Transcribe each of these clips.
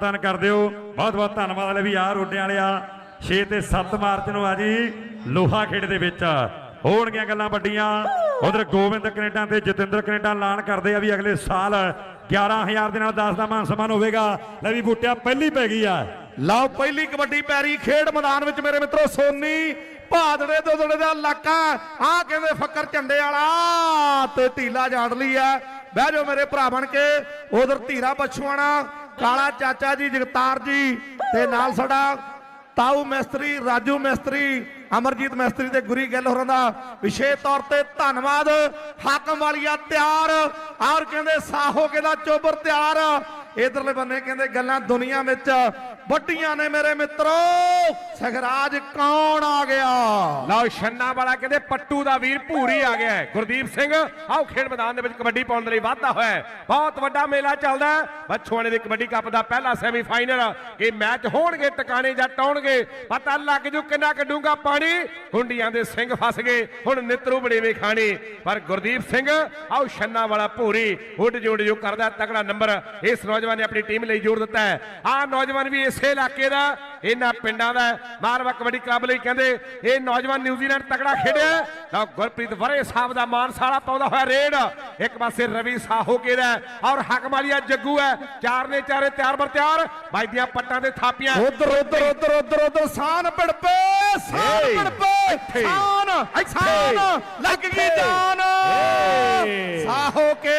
ਧੰਨ ਕਰ ਦਿਓ। ਬਹੁਤ ਬਹੁਤ ਧੰਨਵਾਦ ਵਾਲੇ ਵੀ ਆ, ਰੋਡਿਆਂ ਵਾਲਿਆ 6 ਤੇ 7 ਮਾਰਚ ਨੂੰ ਆ ਜੀ, ਲੋਹਾ ਖੇਡ ਦੇ ਵਿੱਚ। ਹੋਣਗੀਆਂ ਗੱਲਾਂ ਵੱਡੀਆਂ। ਉਧਰ ਗੋਬਿੰਦ ਕੈਨੇਡਾ ਤੇ ਜਤਿੰਦਰ ਕੈਨੇਡਾ ਐਲਾਨ ਕਰਦੇ ਆ ਵੀ ਅਗਲੇ ਸਾਲ 11000 ਦੇ ਨਾਲ 10 ਦਾ ਮਾਨ ਸਨਮਾਨ ਹੋਵੇਗਾ। ਲੈ ਵੀ ਬੂਟਿਆ ਪਹਿਲੀ ਪੈ ਗਈ ਆ। ਲਓ, ਪਹਿਲੀ ਕਬੱਡੀ ਪੈਰੀ ਖੇਡ ਮੈਦਾਨ ਵਿੱਚ ਮੇਰੇ ਮਿੱਤਰੋ, ਸੋਨੀ ਭਾਦੜੇ ਦੋਦੜੇ ਦਾ ਇਲਾਕਾ। ਆ ਕਹਿੰਦੇ ਫੱਕਰ ਝੰਡੇ ਵਾਲਾ ਤੇ ਢੀਲਾ ਜਾੜ ਲਈ ਆ। ਬਹਿ ਜਾਓ ਮੇਰੇ ਭਰਾ ਬਣ ਕੇ। ਉਧਰ ਧੀਰਾ ਬਛੂਆਣਾ ਕਾਲਾ ਚਾਚਾ ਜੀ, ਜਗਤਾਰ ਜੀ, ਤੇ ਨਾਲ ਸਾਡਾ ਤਾਊ ਮਿਸਤਰੀ, ਰਾਜੂ ਮਿਸਤਰੀ, ਅਮਰਜੀਤ ਮਿਸਤਰੀ ਤੇ ਗੁਰੀ ਗਿੱਲ ਹੋਰਾਂ ਦਾ ਵਿਸ਼ੇਸ਼ ਤੌਰ ਤੇ ਧੰਨਵਾਦ। ਹਾਕਮ ਵਾਲੀਆ ਤਿਆਰ, ਔਰ ਕਹਿੰਦੇ ਸਾਹੋ ਕਹਿੰਦਾ ਚੋਬਰ ਤਿਆਰ। ਇਧਰਲੇ ਬੰਨੇ ਕਹਿੰਦੇ ਗੱਲਾਂ ਦੁਨੀਆ ਵਿੱਚ ਵੱਡੀਆਂ ਨੇ ਮੇਰੇ ਮਿੱਤਰੋ ਸਖਰਾਜ ਕੌਣ ਆ ਗਿਆ? ਲਓ, ਛੰਨਾ ਵਾਲਾ ਕਹਿੰਦੇ, ਪੱਟੂ ਦਾ ਵੀਰ ਭੂਰੀ ਆ ਗਿਆ ਗੁਰਦੀਪ ਸਿੰਘ, ਆਓ ਖੇਡ ਮੈਦਾਨ ਦੇ ਵਿੱਚ ਕਬੱਡੀ ਪਾਉਣ ਦੇ ਲਈ ਵਾਧਾ ਹੋਇਆ ਬਹੁਤ ਵੱਡਾ ਮੇਲਾ ਚੱਲਦਾ ਹੈ। ਦੇ ਕਬੱਡੀ ਕੱਪ ਦਾ ਪਹਿਲਾ ਸੈਮੀਫਾਈਨਲ ਇਹ ਮੈਚ ਹੋਣਗੇ, ਟਿਕਾਣੇ ਜਾਂ ਟਾਉਣਗੇ, ਪਤਾ ਲੱਗ ਜੂ ਕਿੰਨਾ ਕੱਢੂਗਾ ਪਾਣੀ। ਗੁੰਡੀਆਂ ਦੇ ਸਿੰਘ ਫਸ ਗਏ, ਹੁਣ ਨਿਤਰੂ ਬੜੇਵੇਂ ਖਾਣੀ। ਪਰ ਗੁਰਦੀਪ ਸਿੰਘ, ਆਓ ਛੰਨਾ ਵਾਲਾ ਭੂਰੀ, ਉੱਡ ਜੋੜ ਜੋ, ਕਰਦਾ ਤਗੜਾ ਨੰਬਰ ਇਸ ਨੌਜਵਾਨ ਨੇ ਆਪਣੀ ਟੀਮ ਲਈ ਜੋੜ ਦਿੱਤਾ ਹੈ। ਆਹ ਨੌਜਵਾਨ ਵੀ ਇਸ ਇਲਾਕੇ ਦਾ ਇਹਨਾਂ ਪਿੰਡਾਂ ਦਾ। ਮਾਰਵਾ ਕਬੱਡੀ ਕਲੱਬ ਲਈ ਕਹਿੰਦੇ ਇਹ ਨੌਜਵਾਨ ਨਿਊਜ਼ੀਲੈਂਡ ਤਕੜਾ ਖੇਡਿਆ ਤਾਂ ਗੁਰਪ੍ਰੀਤ ਵਰੇ ਸਾਹਿਬ ਦਾ ਮਾਨਸਾਲਾ ਪਾਉਂਦਾ ਹੋਇਆ ਰੇਡ ਇੱਕ ਪਾਸੇ ਰਵੀ ਸਾਹੋਕੇ ਦਾ ਹੈ ਔਰ ਹਕਮਾਲੀਆ ਜੱਗੂ ਹੈ ਚਾਰ ਨੇ ਚਾਰੇ ਤਿਆਰ ਬਰ ਤਿਆਰ ਬਾਈ ਦੀਆਂ ਪੱਟਾਂ ਦੇ ਥਾਪੀਆਂ ਉਧਰ ਉਧਰ ਉਧਰ ਉਧਰ ਉਧਰ ਸਾਨ ਪੜਪੇ ਸਾਨ ਪੜਪੇ ਸਾਨ ਸਾਨ ਲੱਗ ਗਈ। ਜਾਨ। ਸਾਹੋ ਕੇ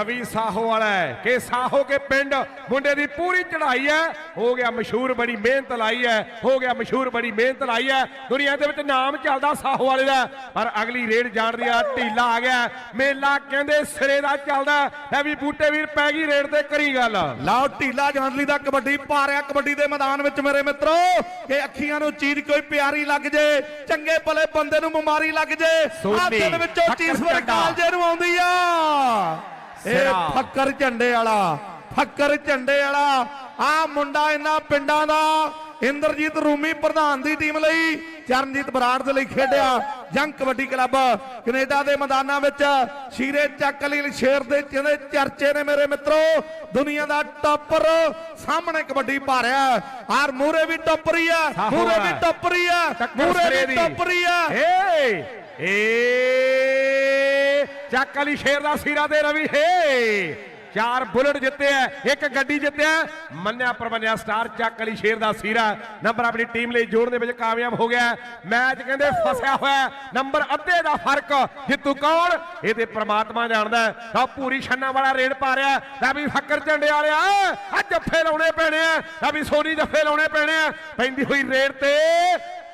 ਰਵੀ ਸਾਹੋ ਵਾਲਾ ਹੈ। ਕਿ ਸਾਹੋ ਕੇ ਪਿੰਡ ਮੁੰਡੇ ਦੀ ਪੂਰੀ ਚੜ੍ਹਾਈ ਹੈ। ਹੋ ਗਿਆ ਮਸ਼ਹੂਰ ਬੜੀ ਮਿਹਨਤ ਲਾਈ ਹੈ। ਹੋ ਗਿਆ ਮਸ਼ਹੂਰ ਬੜੀ ਮਿਹਨਤ ਲਾਈ ਹੈ। ਦੁਨੀਆ ਦੇ ਵਿੱਚ ਨਾਮ ਚੱਲਦਾ ਸਾਹੋ ਵਾਲੇ ਦਾ। ਪਰ ਅਗਲੀ ਰੇਡ ਜਾਣ ਦੀ ਆ ਢੀਲਾ ਆ ਗਿਆ। ਮੇਲਾ ਕਹਿੰਦੇ ਸਿਰੇ ਦਾ ਚੱਲਦਾ। ਹੈ ਵੀ ਬੂਟੇ ਵੀਰ ਪੈ ਗਈ ਰੇਡ ਤੇ ਕਰੀ ਗੱਲ। ਲਓ ਢੀਲਾ ਜਾਂਦਲੀ ਦਾ ਕਬੱਡੀ ਪਾ ਰਿਹਾ ਕਬੱਡੀ ਦੇ ਮੈਦਾਨ ਵਿੱਚ ਮੇਰੇ ਮਿੱਤਰੋ। ਕਿ ਅੱਖੀਆਂ ਨੂੰ ਚੀਜ਼ ਕੋਈ ਪਿਆਰੀ ਲੱਗ ਜੇ ਚੰਗੇ ਭਲੇ ਬੰਦੇ ਨੂੰ ਬਿਮਾਰੀ ਲੱਗ ਜੇ। ਆ ਦਿਲ ਵਿੱਚੋਂ ਚੀਜ਼ ਝੰਡਾ। ਕਾਲਜੇ ਨੂੰ ਆਉਂਦੀ ਆ। ਇਹ। ਫੱਕਰ ਝੰਡੇ ਵਾਲਾ ਫੱਕਰ ਝੰਡੇ ਵਾਲਾ ਆ ਮੁੰਡਾ ਇਹਨਾਂ ਪਿੰਡਾਂ ਦਾ ਇੰਦਰਜੀਤ ਰੂਮੀ ਪ੍ਰਧਾਨ ਦੀ ਟੀਮ ਲਈ ਚਰਨਜੀਤ ਬਰਾੜ ਦੇ ਲਈ ਖੇਡਿਆ ਜੰਗ ਕਬੱਡੀ ਕਲੱਬ ਕੈਨੇਡਾ ਦੇ ਮੈਦਾਨਾਂ ਵਿੱਚ ਸ਼ੀਰੇ ਚੱਕ ਲਈ ਸ਼ੇਰ ਦੇ ਜਿਹਦੇ ਚਰਚੇ ਨੇ ਮੇਰੇ ਮਿੱਤਰੋ ਦੁਨੀਆ ਦਾ ਟੱਪਰ ਸਾਹਮਣੇ ਕਬੱਡੀ ਪਾ ਰਿਹਾ ਆਰ ਮੂਰੇ ਵੀ ਟੱਪਰੀ ਆ ਮੂਰੇ ਵੀ। ਟੱਪਰੀ ਆ ਮੂਰੇ ਵੀ। ਟੱਪਰੀ ਆ ਏ ਏ ਚੱਕ ਵਾਲੀ ਸ਼ੇਰ ਦਾ ਸੀਰਾ ਦੇ ਰਵੀ, ਹੇ! ਚਾਰ ਬੁਲਟ ਜਿੱਤੇ ਇੱਕ ਗੱਡੀ ਜਿੱਤਿਆ ਮੰਨਿਆ ਪਰਮੰਨਿਆ ਸਟਾਰ, ਚੱਕ ਵਾਲੀ ਸ਼ੇਰ ਦਾ ਸੀਰਾ। ਨੰਬਰ ਆਪਣੀ ਟੀਮ ਲਈ ਜੋੜਨ ਦੇ ਵਿੱਚ ਕਾਮਯਾਬ ਹੋ ਗਿਆ। ਮੈਚ ਕਹਿੰਦੇ ਫਸਿਆ ਹੋਇਆ ਨੰਬਰ ਅੱਧੇ ਦਾ ਫ਼ਰਕ। ਜਿੱਤੂ ਕੌਣ? ਇਹ ਤੇ ਪ੍ਰਮਾਤਮਾ ਜਾਣਦਾ ਹੈ। ਪੂਰੀ ਛੰਨਾ ਵਾਲਾ ਰੇਡ ਪਾ ਰਿਹਾ ਲੈ ਵੀ ਫੱਕਰ ਝੰਡੇ ਵਾਲਿਆ। ਆ ਜੱਫੇ ਲਾਉਣੇ ਪੈਣੇ ਆ। ਲੈ ਵੀ ਸੋਨੀ ਜੱਫੇ ਲਾਉਣੇ ਪੈਣੇ ਆ। ਪੈਂਦੀ ਹੋਈ ਰੇਡ ਤੇ।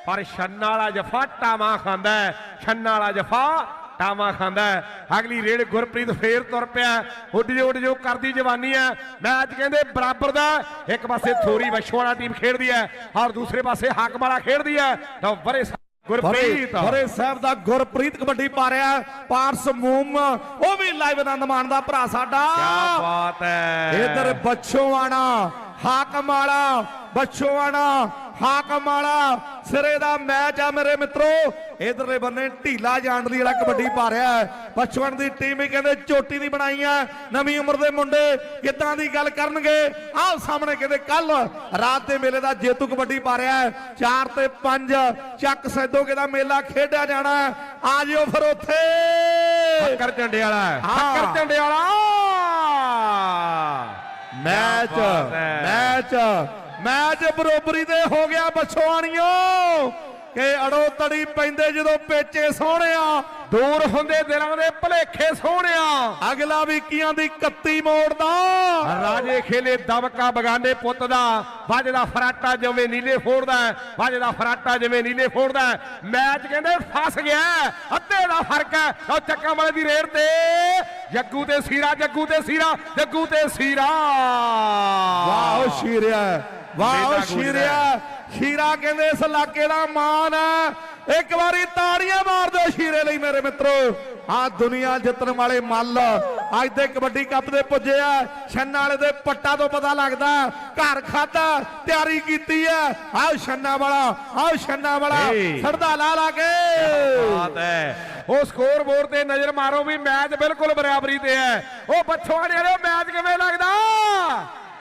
ਪਰ ਛੰਨਾ ਵਾਲਾ ਜਫਾ ਟਾਵਾ ਖਾਂਦਾ ਹੈ। ਛੰਨਾ ਵਾਲਾ ਜਫਾ ਟਾਵਾ ਖਾਂਦਾ ਹੈ। ਅਗਲੀ ਰੇਡ ਗੁਰਪ੍ਰੀਤ ਫੇਰ ਤੁਰ ਪਿਆ ਉੱਡ ਜੋ ਉੱਡ ਜੋ ਕਰਦੀ ਜਵਾਨੀ ਹੈ। ਮੈਚ ਕਹਿੰਦੇ ਬਰਾਬਰ ਦਾ ਇੱਕ ਪਾਸੇ ਥੋਰੀ ਵਛਵਾਲਾ ਟੀਮ ਖੇਡਦੀ ਹੈ ਔਰ ਦੂਸਰੇ ਪਾਸੇ ਹਾਕਮ ਵਾਲਾ ਖੇਡਦੀ ਹੈ। ਤਾਂ ਵਰੇ ਗੁਰਪ੍ਰੀਤ। ਬਰੇ ਸਾਹਿਬ ਦਾ ਗੁਰਪ੍ਰੀਤ ਕਬੱਡੀ ਪਾ ਰਿਹਾ ਪਾਰਸ ਮੂਮ ਉਹ ਵੀ ਲਾਈਵ ਆਨੰਦ ਮਾਣਦਾ ਭਰਾ ਸਾਡਾ। ਕੀ ਬਾਤ ਹੈ। ਇਧਰ ਬੱਛੋਵਾਣਾ ਹਾਕਮ ਵਾਲਾ ਬੱਛੋਵਾਣਾ ਹਾਕਮ ਵਾਲਾ ਸਿਰੇ ਦਾ ਮੈਚ ਆ ਮੇਰੇ ਮਿੱਤਰੋ ਇਧਰਲੇ ਬੰਨੇ ਢੀਲਾ ਜਾਂਡਲੀ ਵਾਲਾ ਕਬੱਡੀ ਪਾ ਰਿਹਾ ਹੈ ਬੱਛੋਵਾਣ ਦੀ ਟੀਮ ਵੀ ਕਹਿੰਦੇ ਚੋਟੀ ਦੀ ਬਣਾਈ ਆ ਨਵੀਂ ਉਮਰ ਦੇ ਮੁੰਡੇ ਕਿੱਦਾਂ ਦੀ ਗੱਲ ਕਰਨਗੇ ਆਹ ਸਾਹਮਣੇ ਕਹਿੰਦੇ ਕੱਲ ਰਾਤ ਦੇ ਮੇਲੇ ਦਾ ਜੇਤੂ ਕਬੱਡੀ ਪਾ ਰਿਹਾ ਹੈ 4 ਤੇ 5 ਚੱਕ ਸੈਦੋਗੇ ਦਾ ਮੇਲਾ ਖੇਡਿਆ ਜਾਣਾ ਹੈ। ਆ ਜਿਓ ਫਿਰ ਉੱਥੇ ਫੱਕਰ ਝੰਡੇ ਵਾਲਾ ਹੈ। ਹਾਂ। ਫੱਕਰ ਝੰਡੇ ਵਾਲਾ ਮੈਚ ਹੈ। ਮੈਚ ਮੈਚ ਬਰੋਬਰੀ ਦੇ ਹੋ ਗਿਆ ਬਛੋਆਣੀਓ। ਕਿ ਅੜੋ ਤੜੀ ਪੈਂਦੇ ਜਦੋਂ ਪੇਚੇ ਸੋਹਣਿਆ ਦੂਰ ਹੁੰਦੇ ਦਿਲਾਂ ਦੇ ਭਲੇਖੇ ਸੋਹਣਿਆ ਅਗਲਾ ਵੀ ਕੀਆਂ ਦੀ ਕੱਤੀ ਮੋੜਦਾ। ਰਾਜੇ ਖੇਲੇ ਦਮਕਾ ਬਗਾਨੇ ਪੁੱਤ ਦਾ। ਵੱਜਦਾ ਫਰਾਟਾ ਜਿਵੇਂ ਨੀਲੇ ਫੋੜਦਾ ਵੱਜਦਾ ਫਰਾਟਾ ਜਿਵੇਂ ਨੀਲੇ ਫੋੜਦਾ। ਮੈਚ ਕਹਿੰਦੇ ਫਸ ਗਿਆ। ਅੱਧੇ ਦਾ ਫ਼ਰਕ ਹੈ। ਉਹ ਚੱਕਾਂ ਵਾਲੇ ਦੀ ਰੇਡ ਤੇ। ਜੱਗੂ ਤੇ ਸੀਰਾ ਜੱਗੂ ਤੇ ਸੀਰਾ ਜੱਗੂ ਤੇ ਸੀਰਾ। ਵਾਹ ਸ਼ੀਰਿਆ ਵਾਹ ਸ਼ੀਰਿਆ ਸ਼ੀਰਾ ਕਹਿੰਦੇ ਇਸ ਇਲਾਕੇ ਦਾ ਮਾਨ ਹੈ। ਇੱਕ ਵਾਰੀ ਤਾੜੀਆਂ ਮਾਰ ਦਿਓ ਸ਼ੀਰੇ ਲਈ ਮੇਰੇ ਮਿੱਤਰੋ। ਆ ਦੁਨੀਆ ਜਿੱਤਣ ਵਾਲੇ ਮੱਲ ਅੱਜ ਦੇ ਕਬੱਡੀ ਕੱਪ ਦੇ ਪੁੱਜੇ ਆ। ਛੰਨਾ ਵਾਲੇ ਦੇ ਪੱਟਾ ਤੋਂ ਪਤਾ ਲੱਗਦਾ ਘਰ ਖਾਦਾ ਤਿਆਰੀ ਕੀਤੀ ਹੈ। ਆਹ ਛੰਨਾ ਵਾਲਾ ਆਹ ਛੰਨਾ ਵਾਲਾ ਏ। ਸੜਦਾ ਲਾ ਲਾ ਕੇ। ਬਾਤ ਹੈ। ਉਹ ਸਕੋਰ ਬੋਰਡ ਤੇ ਨਜ਼ਰ ਮਾਰੋ ਵੀ ਮੈਚ ਬਿਲਕੁਲ ਬਰਾਬਰੀ ਤੇ ਹੈ। ਉਹ ਬੱਚੋਂ ਵਾਲਿਆਂ ਮੈਚ ਕਿਵੇਂ ਲੱਗਦਾ?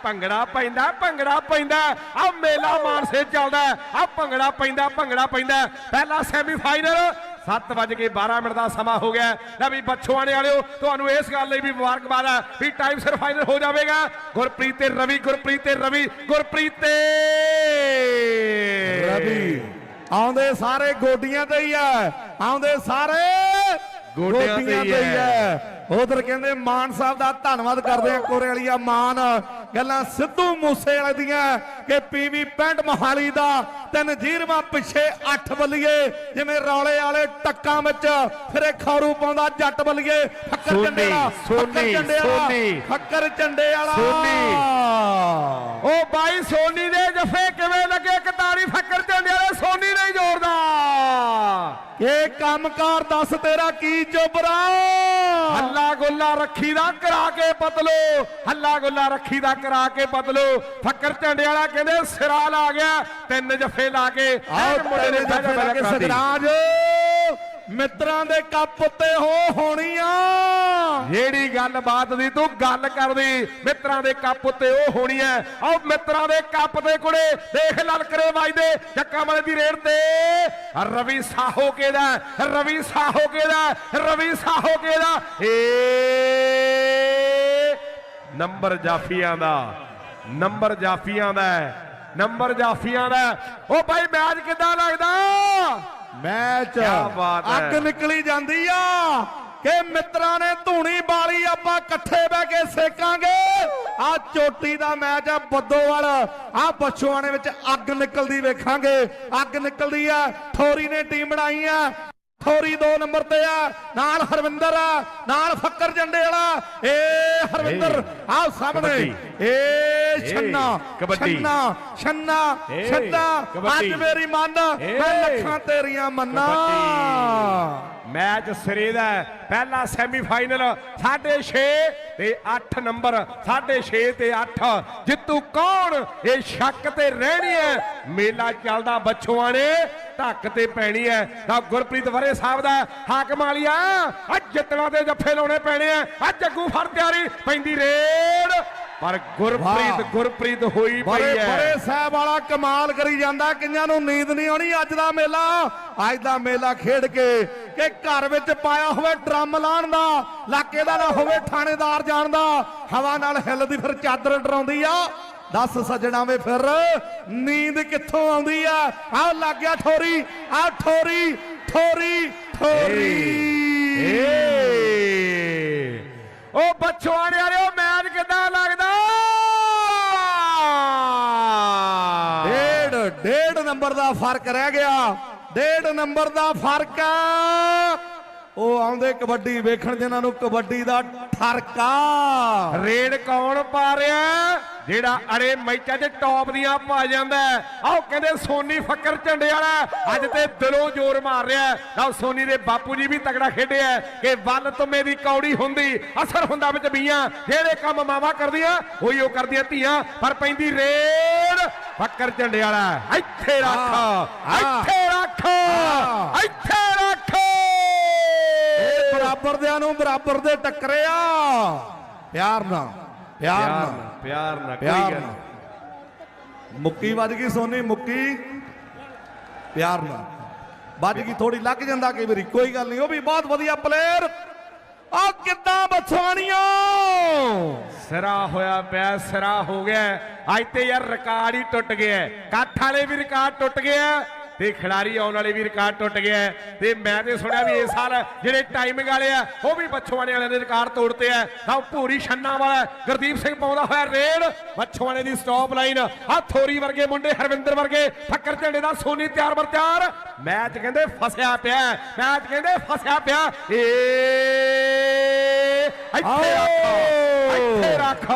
ਭੰਗੜਾ ਪੈਂਦਾ ਭੰਗੜਾ ਪੈਂਦਾ। ਆ ਮੇਲਾ ਮਾਨਸੇ ਚੱਲਦਾ ਆ ਭੰਗੜਾ ਪੈਂਦਾ ਭੰਗੜਾ ਪੈਂਦਾ ਪਹਿਲਾ ਸੈਮੀਫਾਈਨਲ 7:12 ਮਿੰਟ ਦਾ ਸਮਾਂ ਹੋ ਗਿਆ ਲੈ ਵੀ ਬੱਚੋਆਣੇ ਵਾਲਿਓ ਤੁਹਾਨੂੰ ਇਸ ਗੱਲ ਲਈ ਵੀ ਮੁਬਾਰਕਬਾਦ ਹੈ ਵੀ ਟਾਈਮ ਸਿਰ ਫਾਈਨਲ ਹੋ ਜਾਵੇਗਾ। ਗੁਰਪ੍ਰੀਤ ਤੇ ਰਵੀ ਗੁਰਪ੍ਰੀਤ ਤੇ ਰਵੀ ਗੁਰਪ੍ਰੀਤ ਤੇ। ਰਵੀ ਆਉਂਦੇ ਸਾਰੇ ਗੋਡੀਆਂ ਤੇ ਹੀ ਆ ਆਉਂਦੇ ਸਾਰੇ ਗੋਡਿਆਂ ਤੇ ਹੀ ਹੈ ਉਧਰ ਕਹਿੰਦੇ ਮਾਨ ਸਾਹਿਬ ਦਾ ਧੰਨਵਾਦ ਕਰਦੇ ਆ ਕੋਰੇ ਵਾਲੀਆ ਮਾਨ। ਗੱਲਾਂ ਸਿੱਧੂ ਮੂਸੇ ਵਾਲੇ ਦੀਆਂ ਕਿ ਪੀਵੀ ਪੈਂਟ ਮਹਾਲੀ ਦਾ ਤਿੰਨ ਜੀਰਵਾ ਪਿੱਛੇ ਅੱਠ ਬੱਲੀਏ ਜਿਵੇਂ ਰੌਲੇ ਵਾਲੇ ਟੱਕਾਂ ਵਿੱਚ ਫਿਰੇ ਖਾਰੂ ਪਾਉਂਦਾ ਜੱਟ ਬੱਲੀਏ ਫੱਕਰ ਝੰਡੇ ਵਾਲਾ ਸੋਨੀ, ਫੱਕਰ ਝੰਡੇ ਵਾਲਾ ਸੋਨੀ। ਫੱਕਰ ਝੰਡੇ ਵਾਲਾ ਸੋਨੀ। ਉਹ ਬਾਈ ਸੋਨੀ ਦੇ ਜਫੇ ਕਿਵੇਂ ਲੱਗੇ ਕਤਾਰੀ ਫੱਕਰ ਝੰਡੇ ਵਾਲੇ ਸੋਨੀ ਨਹੀਂ ਜੋੜਦਾ ਇਹ ਕੰਮਕਾਰ ਦੱਸ ਤੇਰਾ ਕੀ ਚੁਬਰਾ ਹੱਲਾ ਗੁੱਲਾ ਰੱਖੀ ਦਾ ਕਰਾ ਕੇ ਬਦਲੋ। ਹੱਲਾ ਗੁੱਲਾ ਰੱਖੀ ਦਾ ਕਰਾ ਕੇ ਬਦਲੋ। ਫੱਕਰ ਝੰਡੇ ਵਾਲਾ ਕਹਿੰਦੇ ਸਿਰਾ ਲਾ ਗਿਆ ਤਿੰਨ ਜਫੇ ਲਾ ਕੇ ਮੁੰਡੇ ਨੇ ਜੱਫੇ ਲਾ ਕੇ ਕਰਾਤੀ। ਸਜਰਾਜ ਮਿੱਤਰਾਂ ਦੇ ਕੱਪ ਉੱਤੇ ਹੋ ਹੋਣੀਆਂ। ਜਿਹੜੀ ਗੱਲ ਦੀ ਤੂੰ ਗੱਲ ਕਰਦੀ, ਮਿੱਤਰਾਂ ਦੇ ਕੱਪ ਉੱਤੇ ਉਹ ਹੋਣੀ ਐ। ਆਓ ਮਿੱਤਰਾਂ ਦੇ ਕੱਪ ਦੇ ਕੁੜੇ, ਦੇਖ ਲਲਕਰੇ ਵੱਜਦੇ ਜੱਕਾਂ ਵਾਲੇ ਦੀ ਰੇਡ ਤੇ। ਰਵੀ ਸਾਹੋ ਕਿਹਦਾ ਰਵੀ ਸਾਹੋ ਕਿਹਦਾ ਰਵੀ ਸਾਹੋ ਕਿਹਦਾ ਏ ਨੰਬਰ ਜਾਫੀਆਂ ਦਾ, ਨੰਬਰ ਜਾਫੀਆਂ ਦਾ ਨੰਬਰ ਜਾਫੀਆਂ ਦਾ। ਉਹ ਭਾਈ ਮੈਚ ਕਿੱਦਾਂ ਲੱਗਦਾ? ਮੈਚ। ਅੱਗ ਨਿਕਲੀ ਜਾਂਦੀ ਆ ਕਿ ਮਿੱਤਰਾਂ ਨੇ ਧੂਣੀ ਬਾਲੀ ਆਪਾਂ ਇਕੱਠੇ ਬਹਿ ਕੇ ਸੇਕਾਂਗੇ। ਆ ਚੋਟੀ ਦਾ ਮੈਚ ਆ ਬੱਦੋਵਾਲ। ਆ ਬਛੁਆਣੇ ਵਿੱਚ ਅੱਗ ਨਿਕਲਦੀ ਵੇਖਾਂਗੇ। ਅੱਗ ਨਿਕਲਦੀ ਆ ਥੋਰੀ ਨੇ ਟੀਮ ਬਣਾਈ ਆ। ਥੋਰੀ 2 ਨੰਬਰ ਤੇ ਆ। ਨਾਲ ਹਰਵਿੰਦਰ ਆ ਨਾਲ ਫੱਕਰ ਜੰਡੇ ਵਾਲਾ ਏ ਹਰਵਿੰਦਰ ਆ ਸਾਹਮਣੇ। ਕਬੱਡੀ। ਏ ਛੰਨਾ ਕਬੱਡੀ। ਛੰਨਾ ਛੰਨਾ ਛੰਨਾ। ਅੱਜ ਮੇਰੀ ਮੰਨ ਮੈਂ ਲੱਖਾਂ ਤੇਰੀਆਂ ਮੰਨਾਂ। ਮੈਚ ਸਿਰੇ ਦਾ। ਪਹਿਲਾ ਸੈਮੀਫਾਈਨਲ 6.5 ਤੇ 8 ਨੰਬਰ 6.5 ਤੇ 8 ਜਿੱਤੂ ਕੌਣ? ਇਹ ਸ਼ੱਕ ਤੇ ਰਹਿਣੀ ਹੈ। ਮੇਲਾ ਚੱਲਦਾ ਬੱਚੋਆਣੇ ਢੱਕ ਤੇ ਪੈਣੀ ਹੈ। ਤਾਂ ਗੁਰਪ੍ਰੀਤ ਵਰੇ ਸਾਹਿਬ ਦਾ ਹਾਕਮ ਵਾਲੀਆ ਅੱਜ ਜਿੱਤਣਾ ਦੇ ਜੱਫੇ ਲਾਉਣੇ ਪੈਣੇ ਆ। ਅੱਜ ਜੱਗੂ ਫੜ ਤਿਆਰੀ ਪੈਂਦੀ ਰੇਡ ਪਰ ਗੁਰਪ੍ਰੀਤ। ਗੁਰਪ੍ਰੀਤ ਹੋਈ ਪਈ ਹੈ। ਬੜੇ ਸਾਹਿਬ ਵਾਲਾ ਕਮਾਲ ਕਰੀ ਜਾਂਦਾ ਕਿੰਨਾਂ ਨੂੰ ਨੀਂਦ ਨਹੀਂ ਆਉਣੀ ਅੱਜ ਦਾ ਮੇਲਾ। ਅੱਜ ਦਾ ਮੇਲਾ ਖੇਡ ਕੇ ਕਿ ਘਰ ਵਿੱਚ ਪਾਇਆ ਹੋਵੇ ਡਰਮ ਲਾਣ ਦਾ ਲਾਕੇ ਦਾ ਨਾ ਹੋਵੇ ਥਾਣੇਦਾਰ ਜਾਣ ਦਾ ਹਵਾ ਨਾਲ ਹਿੱਲਦੀ ਫਿਰ ਚਾਦਰ ਡਰਾਉਂਦੀ ਆ। ਦੱਸ ਸੱਜਣਾ ਵੇ ਫਿਰ ਨੀਂਦ ਕਿੱਥੋਂ ਆਉਂਦੀ ਆ? ਆਹ ਲੱਗ ਗਿਆ ਠੋਰੀ ਆਹ ਠੋਰੀ ਠੋਰੀ ਠੋਰੀ। ਏ ਉਹ ਬੱਚਵਾਣੇ ਵਾਲਿਓ ਮੈਚ ਕਿੱਦਾਂ ਲੱਗਦਾ ਡੇਢ ਡੇਢ ਨੰਬਰ ਦਾ ਫ਼ਰਕ ਰਹਿ ਗਿਆ। ਡੇਢ ਨੰਬਰ ਦਾ ਫ਼ਰਕ ਉਹ ਆਉਂਦੇ ਕਬੱਡੀ ਵੇਖਣ ਜਿਨ੍ਹਾਂ ਨੂੰ ਕਬੱਡੀ ਦਾ ਠਰਕਾ ਰੇਡ ਕੌਣ ਪਾ ਰਿਹਾ? ਜਿਹੜਾ ਅਰੇ ਮੈਚਾਂ 'ਚ ਟੌਪ ਦੀਆਂ ਪਾ ਜਾਂਦਾ ਹੈ। ਕਹਿੰਦੇ ਸੋਨੀ ਫੱਕਰ ਝੰਡੇ ਵਾਲਾ ਅੱਜ ਤੇ ਦਿਲੋਂ ਜ਼ੋਰ ਮਾਰ ਰਿਹਾ ਹੈ। ਸੋਨੀ ਦੇ ਬਾਪੂ ਜੀ ਵੀ ਤਗੜਾ ਖੇਡਿਆ ਕਿ ਵੱਲ ਤੁਮੇ ਦੀ ਕੌੜੀ ਹੁੰਦੀ, ਅਸਰ ਹੁੰਦਾ ਵਿੱਚ ਬੀਆਂ। ਜਿਹੜੇ ਕੰਮ ਮਾਵਾ ਕਰਦੀਆਂ, ਉਹੀ ਉਹ ਕਰਦੀਆਂ ਧੀਆਂ। ਪਰ ਪੈਂਦੀ ਰੇਡ। ਫੱਕਰ ਝੰਡੇ ਵਾਲਾ ਇੱਥੇ ਰੱਖ। ਇੱਥੇ ਰੱਖ। ਇੱਥੇ ਰੱਖ। ਇਹ ਬਰਾਬਰ ਦਿਆਂ ਨੂੰ ਬਰਾਬਰ ਦੇ ਟੱਕਰਿਆ ਪਿਆਰ ਨਾਲ ਪਿਆਰ ਨਾਲ ਪਿਆਰ ਨਾਲ ਪਿਆਰ ਨਾਲ। ਮੁੱਕੀ ਵੱਜ ਗਈ ਸੋਨੀ ਮੁੱਕੀ। ਪਿਆਰ ਨਾਲ। ਵੱਜ ਗਈ ਥੋੜੀ ਲੱਗ ਜਾਂਦਾ ਕਈ ਵਾਰੀ ਕੋਈ ਗੱਲ ਨਹੀਂ। ਉਹ ਵੀ ਬਹੁਤ ਵਧੀਆ ਪਲੇਅਰ ਆ ਕਿੱਦਾਂ ਬਛਵਾਣੀਆਂ ਸਿਰਾ ਹੋਇਆ ਪਿਆ, ਸਿਰਾ ਹੋ ਗਿਆ। ਅੱਜ ਤੇ ਯਾਰ ਰਿਕਾਰਡ ਹੀ ਟੁੱਟ ਗਿਆ। ਕੱਠ ਵਾਲੇ ਵੀ ਰਿਕਾਰਡ ਟੁੱਟ ਗਿਆ ਤੇ ਖਿਡਾਰੀ ਆਉਣ ਵਾਲੇ ਵੀ ਰਿਕਾਰਡ ਟੁੱਟ ਗਿਆ ਤੇ ਮੈਂ ਤੇ ਸੁਣਿਆ ਵੀ ਇਸ ਸਾਲ ਜਿਹੜੇ ਟਾਈਮਿੰਗ ਵਾਲੇ ਆ, ਉਹ ਵੀ ਬੱਛੋਆਣੇ ਵਾਲਿਆਂ ਦੇ ਰਿਕਾਰਡ ਤੋੜਤੇ ਆ। ਤਾਂ ਭੂਰੀ ਛੰਨਾ ਵਾਲਾ ਗੁਰਦੀਪ ਸਿੰਘ ਪਾਉਂਦਾ ਹੋਇਆ ਰੇਡ। ਬੱਛੋਆਣੇ ਦੀ ਸਟਾਪ ਲਾਈਨ ਆ ਥੋਰੀ ਵਰਗੇ ਮੁੰਡੇ ਹਰਵਿੰਦਰ ਵਰਗੇ, ਫੱਕਰ ਝੰਡੇ ਦਾ ਸੋਨੀ ਤਿਆਰ ਬਰ ਤਿਆਰ ਮੈਚ ਕਹਿੰਦੇ ਫਸਿਆ ਪਿਆ, ਮੈਚ ਕਹਿੰਦੇ ਫਸਿਆ ਪਿਆ। ਏ ਇੱਥੇ ਰੱਖ ਇੱਥੇ ਰੱਖ